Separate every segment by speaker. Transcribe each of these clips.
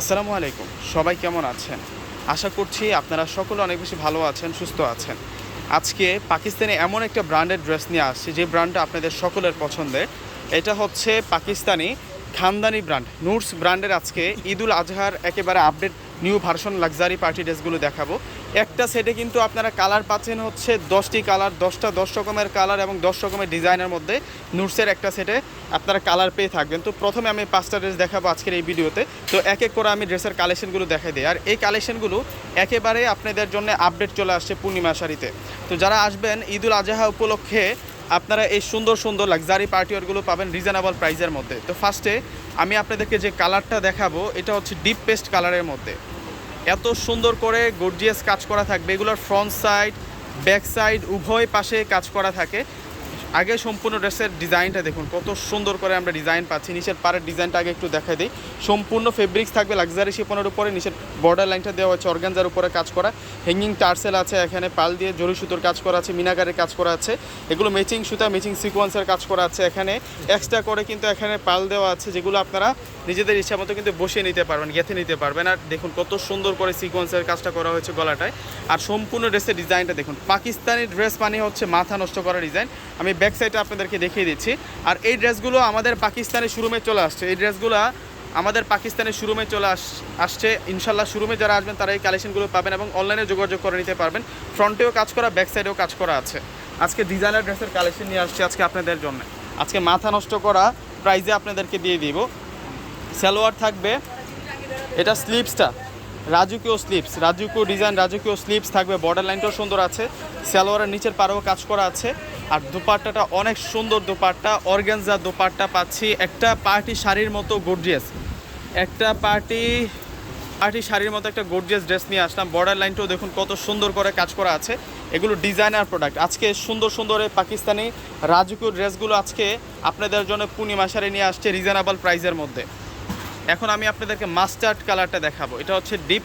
Speaker 1: আসসালামু আলাইকুম, সবাই কেমন আছেন? আশা করছি আপনারা সকলে অনেক বেশি ভালো আছেন, সুস্থ আছেন। আজকে পাকিস্তানে এমন একটা ব্র্যান্ডের ড্রেস নিয়ে আসছে, যে ব্র্যান্ডটা আপনাদের সকলের পছন্দের। এটা হচ্ছে পাকিস্তানি খানদানি ব্র্যান্ড নুটস ব্র্যান্ডের আজকে ঈদুল আজহার একেবারে update new version luxury party ড্রেসগুলো দেখাবো। একটা সেটে কিন্তু আপনারা কালার পাচ্ছেন হচ্ছে দশটি কালার, দশটা দশ রকমের কালার এবং দশ রকমের ডিজাইনের মধ্যে নুটসের একটা সেটে আপনারা কালার পেয়ে থাকবেন। তো প্রথমে আমি পাঁচটা ড্রেস দেখাবো আজকের এই ভিডিওতে। তো এক এক করে আমি ড্রেসের কালেকশনগুলো দেখাই দিই। আর এই কালেকশনগুলো একেবারে আপনাদের জন্য আপডেট চলে আসছে পূর্ণিমা শাড়িতে। তো যারা আসবেন ঈদুল আজহা উপলক্ষে আপনারা এই সুন্দর সুন্দর লাক্সারি পার্টিওয়ারগুলো পাবেন রিজনেবল প্রাইসের মধ্যে। তো ফার্স্টে আমি আপনাদেরকে যে কালারটা দেখাবো, এটা হচ্ছে ডিপ পেস্ট কালারের মধ্যে। এত সুন্দর করে গর্জিয়াস কাজ করা থাকবে। এগুলোর ফ্রন্ট সাইড ব্যাক সাইড উভয় পাশে কাজ করা থাকে। আগে সম্পূর্ণ ড্রেসের ডিজাইনটা দেখুন, কত সুন্দর করে আমরা ডিজাইন পাচ্ছি। নিচের পাড়ের ডিজাইনটা আগে একটু দেখাই দিই। সম্পূর্ণ ফেব্রিক্স থাকবে লাক্সারি শিপনের উপরে, নিচের বর্ডার লাইনটা দেওয়া হচ্ছে অর্গানজার উপরে কাজ করা। হ্যাঙ্গিং টার্সেল আছে এখানে, পাল দিয়ে জরি সুতোর কাজ করা আছে, মিনাকারের কাজ করা আছে। এগুলো ম্যাচিং সুতা ম্যাচিং সিকোয়েন্সের কাজ করা আছে এখানে। এক্সট্রা করে কিন্তু এখানে পাল দেওয়া আছে, যেগুলো আপনারা নিজেদের ইচ্ছা মতো কিন্তু বসিয়ে নিতে পারবেন, গেঁথে নিতে পারবেন। আর দেখুন কত সুন্দর করে সিকোয়েন্সের কাজটা করা হয়েছে গলাটায়। আর সম্পূর্ণ ড্রেসের ডিজাইনটা দেখুন, পাকিস্তানি ড্রেস মানে হচ্ছে মাথা নষ্ট করা ডিজাইন আমি ব্যাক সাইডে আপনাদেরকে দেখিয়ে দিচ্ছি। আর এই ড্রেসগুলো আমাদের পাকিস্তানি শোরুমে চলে আসছে। এই ড্রেসগুলো আমাদের পাকিস্তানের শোরুমে চলে আস, আসছে। ইনশাল্লাহ শোরুমে যারা আসবেন, তারা এই কালেকশনগুলো পাবেন এবং অনলাইনে যোগাযোগ করে নিতে পারবেন। ফ্রন্টেও কাজ করা, ব্যাক সাইডেও কাজ করা আছে। আজকে ডিজাইনার ড্রেসের কালেকশন নিয়ে আসছে আজকে আপনাদের জন্য। আজকে মাথা নষ্ট করা প্রাইজে আপনাদেরকে দিয়ে দিব। সালোয়ার থাকবে। এটা স্লিপসটা। রাজুকিও স্লিপস রাজুকিও ডিজাইন রাজুকিও স্লিপস থাকবে বর্ডার লাইনটাও সুন্দর আছে, সালোয়ারের নিচের পাড়েও কাজ করা আছে, আর দুপাট্টাটা অনেক সুন্দর দুপাট্টা অর্গ্যানজা দুপাট্টা পাচ্ছি, একটা পার্টি শাড়ির মতো গর্জিয়াস একটা পার্টি পার্টি শাড়ির মতো একটা গর্জিয়াস ড্রেস নিয়ে আসলাম বর্ডার লাইনটাও দেখুন কত সুন্দর করে কাজ করা আছে, এগুলো ডিজাইনার প্রোডাক্ট আজকে সুন্দর সুন্দর পাকিস্তানি রাজকীয় ড্রেসগুলো আজকে আপনাদের জন্য পূর্ণিমা শাড়ি নিয়ে আসছে রিজনেবল প্রাইসের মধ্যে। এখন আমি আপনাদেরকে মাস্টার্ড কালারটা দেখাবো। এটা হচ্ছে ডিপ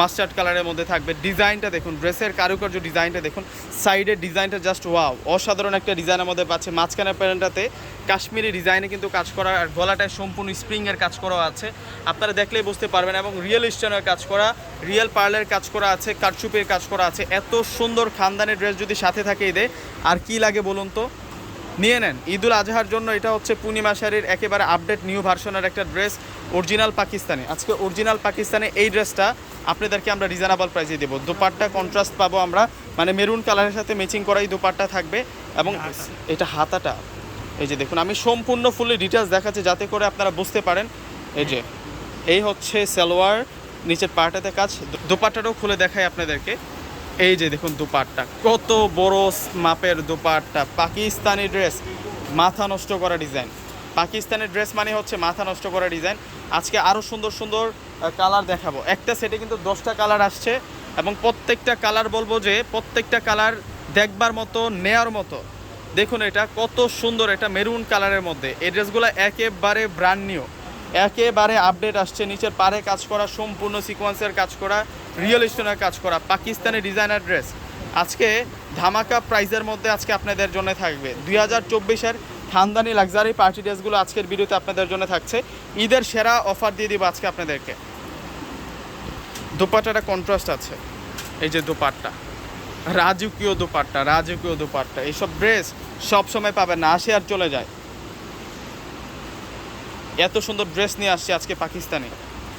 Speaker 1: মাস্টার্ড কালারের মধ্যে থাকবে। ডিজাইনটা দেখুন ড্রেসের কারুকার্য ডিজাইনটা দেখুন। সাইডের ডিজাইনটা জাস্ট ওয়াও অসাধারণ একটা ডিজাইনের মধ্যে পাচ্ছে। মাঝখানের প্যানেলটাতে কাশ্মীরি ডিজাইনে কিন্তু কাজ করা আর গলাটায় সম্পূর্ণ স্প্রিংয়ের কাজ করা আছে। আপনারা দেখলেই বুঝতে পারবেন এবং রিয়েল স্টোনের কাজ করা রিয়েল পার্লের কাজ করা আছে, কারচুপের কাজ করা আছে। এত সুন্দর খানদানি ড্রেস যদি সাথে থাকে এদের আর কি লাগে বলুন তো? নিয়ে নেন। ঈদুল আজহার জন্য এটা হচ্ছে পূর্ণিমা শাড়ির একেবারে আপডেট নিউ ভার্সনের একটা ড্রেস অরিজিনাল পাকিস্তানি। আজকে অরিজিনাল পাকিস্তানে এই ড্রেসটা আপনাদেরকে আমরা রিজনেবল প্রাইসে দেবো। দুপাট্টা কন্ট্রাস্ট পাবো আমরা মানে মেরুন কালারের সাথে ম্যাচিং করাই দুপাট্টা থাকবে এবং এটা হাতাটা। এই যে দেখুন আমি সম্পূর্ণ ফুলি ডিটেলস দেখাচ্ছি যাতে করে আপনারা বুঝতে পারেন। এই যে এই হচ্ছে সালোয়ার নিচের পাটাতে কাজ। দুপাট্টাটাও খুলে দেখাই আপনাদেরকে। এই যে দেখুন দুপাট্টা, কত বড় মাপের দুপাট্টা। পাকিস্তানি ড্রেস মাথা নষ্ট করা ডিজাইন পাকিস্তানি ড্রেস মানে হচ্ছে মাথা নষ্ট করা ডিজাইন আজকে আরও সুন্দর সুন্দর কালার দেখাবো। একটা সেটে কিন্তু দশটা কালার আসছে এবং প্রত্যেকটা কালার বলব যে প্রত্যেকটা কালার দেখবার মতো, নেয়ার মতো। দেখুন এটা কত সুন্দর এটা মেরুন কালারের মধ্যে। এই ড্রেসগুলো একেবারে ব্র্যান্ড নিউ একেবারে আপডেট আসছে, নিচের পারে কাজ করা, সম্পূর্ণ সিকোয়েন্সের কাজ করা। রিয়েল স্টোনের কাজ করা, পাকিস্তানি ডিজাইনার ড্রেস। আজকে ধামাকা প্রাইজের মধ্যে আজকে আপনাদের জন্য থাকবে। দুই হাজার চব্বিশের খানদানি লাক্সারি পার্টি ড্রেসগুলো আজকের ভিডিওতে আপনাদের জন্য থাকছে। ঈদের সেরা অফার দিয়ে দিব আজকে আপনাদেরকে। দোপাট্টাটা কন্ট্রাস্ট আছে। এই যে দোপাট্টা। রাজকীয় দোপাট্টা রাজকীয় দোপাট্টা। এইসব ড্রেস সব সময় পাবেন না, আসে আর চলে যায়। এত সুন্দর ড্রেস নিয়ে আসছে আজকে পাকিস্তানি।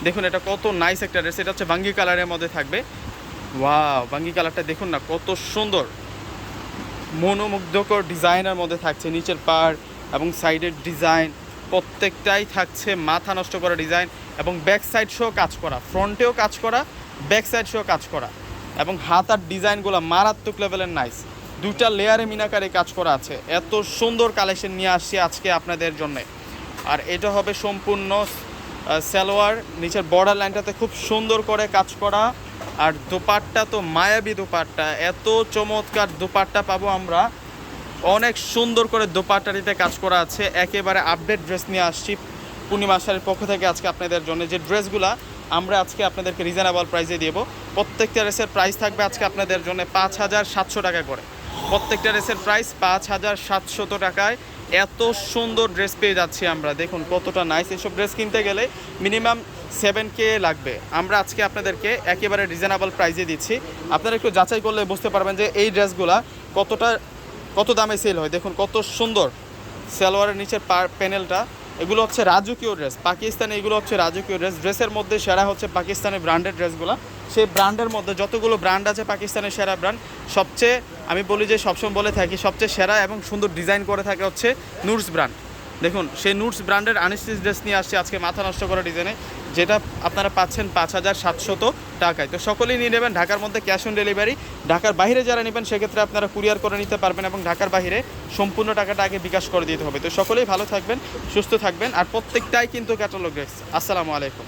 Speaker 1: দেখুন, এটা কত নাইস একটা ড্রেস এটা হচ্ছে বাঙ্গি কালারের মধ্যে থাকবে। ওয়াও বাঙ্গি কালারটা দেখুন না, কত সুন্দর। মনোমুগ্ধকর ডিজাইনের মধ্যে থাকছে, নিচের পার এবং সাইডের ডিজাইন প্রত্যেকটাই থাকছে মাথা নষ্ট করা ডিজাইন এবং ব্যাক সাইড সহ কাজ করা ফ্রন্টেও কাজ করা ব্যাক সাইড সহ কাজ করা এবং হাতার ডিজাইনগুলো মারাত্মক লেভেলের নাইস দুটা লেয়ারে মিনাকারে কাজ করা আছে। এত সুন্দর কালেকশন নিয়ে আসছি আজকে আপনাদের জন্যে। আর এটা হবে সম্পূর্ণ সালোয়ার, নিচের বর্ডার লাইনটাতে খুব সুন্দর করে কাজ করা। আর দোপাট্টা তো মায়াবী দোপাট্টা, এত চমৎকার দোপাট্টা পাবো আমরা। অনেক সুন্দর করে দোপাট্টাটিতে কাজ করা আছে। একেবারে আপডেট ড্রেস নিয়ে আসছি পূর্ণিমা শাড়ির পক্ষ থেকে আজকে আপনাদের জন্য। যে ড্রেসগুলা আমরা আজকে আপনাদেরকে রিজনেবল প্রাইসে দেব। প্রত্যেকটা ড্রেসের প্রাইস থাকবে আজকে আপনাদের জন্য পাঁচ হাজার সাতশো টাকা করে। প্রত্যেকটা ড্রেসের প্রাইস পাঁচ হাজার সাতশত টাকায়। এত সুন্দর ড্রেস পেয়ে যাচ্ছি আমরা। দেখুন কতটা নাইস এসব ড্রেস কিনতে গেলে মিনিমাম সেভেন কে লাগবে। আমরা আজকে আপনাদেরকে একেবারে রিজনেবল প্রাইসে দিচ্ছি। আপনারা একটু যাচাই করলে বুঝতে পারবেন যে এই ড্রেসগুলা কতটা, কত দামে সেল হয়। দেখুন কত সুন্দর সালোয়ারের নিচের প্যানেলটা এগুলো হচ্ছে রাজকীয় ড্রেস পাকিস্তানি এগুলো হচ্ছে রাজকীয় ড্রেস ড্রেসের মধ্যে সেরা হচ্ছে পাকিস্তানের ব্র্যান্ডেড ড্রেসগুলো সেই ব্র্যান্ডের মধ্যে যতগুলো ব্র্যান্ড আছে পাকিস্তানের সেরা ব্র্যান্ড সবচেয়ে আমি বলি যে সবসময় বলে থাকি, সবচেয়ে সেরা এবং সুন্দর ডিজাইন করে থাকে হচ্ছে নুটস ব্র্যান্ড দেখুন, সেই নুটস ব্র্যান্ডের আনিস্টিস ড্রেস নিয়ে আসছে, আজকে মাথা নষ্ট করা ডিজাইনে যেটা আপনারা পাচ্ছেন পাঁচ হাজার সাতশত টাকায়। তো সকলেই নিয়ে নেবেন ঢাকার মধ্যে ক্যাশ অন ডেলিভারি ঢাকার বাইরে যারা নেবেন, সেক্ষেত্রে আপনারা কুরিয়ার করে নিতে পারবেন এবং ঢাকার বাইরে সম্পূর্ণ টাকাটা আগে বিকাশ করে দিতে হবে। তো সকলেই ভালো থাকবেন, সুস্থ থাকবেন, আর প্রত্যেকটাই কিন্তু ক্যাটালগ ড্রেস আসসালামু আলাইকুম।